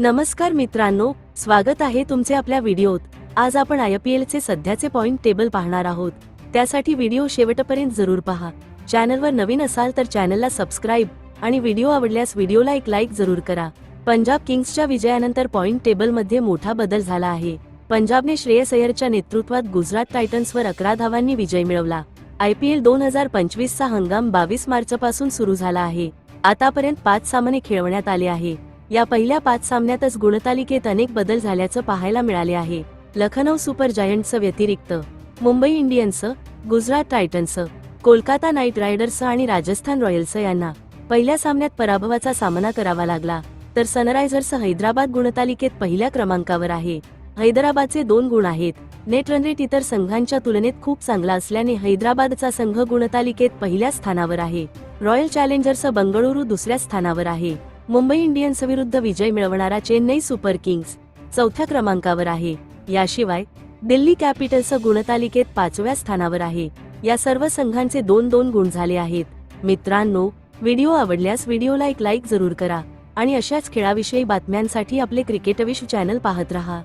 नमस्कार मित्रांनो स्वागत आहे तुमचे आपल्या व्हिडिओत. आज आपण आय पी एलचे सध्याचे पॉइंट टेबल पाहणार आहोत. त्यासाठी व्हिडिओ शेवटपर्यंत जरूर पहा. चॅनलवर नवीन असाल तर चॅनलला सबस्क्राईब आणि व्हिडिओ आवडल्यास व्हिडिओला एक लाईक जरूर करा. पंजाब किंग्सच्या विजयानंतर पॉइंट टेबलमध्ये मोठा बदल झाला आहे. पंजाबने श्रेयस अय्यरच्या नेतृत्वात गुजरात टायटन्सवर अकरा धावांनी विजय मिळवला. आय पी एल दोन हजार पंचवीसचा हंगाम बावीस मार्चपासून सुरू झाला आहे. आतापर्यंत पाच सामने खेळवण्यात आले आहे. या पहिल्या पाच सामन्यातच गुणतालिकेत अनेक बदल झाल्याचं पाहायला मिळाले आहे. लखनौ सुपर जायंटचं व्यतिरिक्त मुंबई इंडियन्स गुजरात टायटन्सचं कोलकाता नाईट रायडर्स आणि राजस्थान रॉयल्स यांना पहिल्या सामन्यात पराभवाचा सामना करावा लागला. तर सनरायझर्स हैदराबाद गुणतालिकेत पहिल्या क्रमांकावर आहे. हैदराबादचे दोन गुण आहेत. नेट रन रेट इतर संघांच्या तुलनेत खूप चांगला असल्याने हैदराबादचा संघ गुणतालिकेत पहिल्या स्थानावर आहे. रॉयल चॅलेंजर्स बंगळुरू दुसऱ्या स्थानावर आहे. मुंबई इंडियन्स विरुद्ध विजय मिळवणारा चेन्नई सुपर किंग्स चौथ्या क्रमांकावर आहे. याशिवाय दिल्ली कॅपिटल्स गुणतालिकेत पाचव्या स्थानावर आहे. या सर्व संघांचे दोन दोन गुण झाले आहेत. मित्रांनो व्हिडिओ आवडल्यास व्हिडिओला एक लाईक जरूर करा आणि अशाच खेळाविषयी बातम्यांसाठी आपले क्रिकेटविश चॅनल पाहत रहा.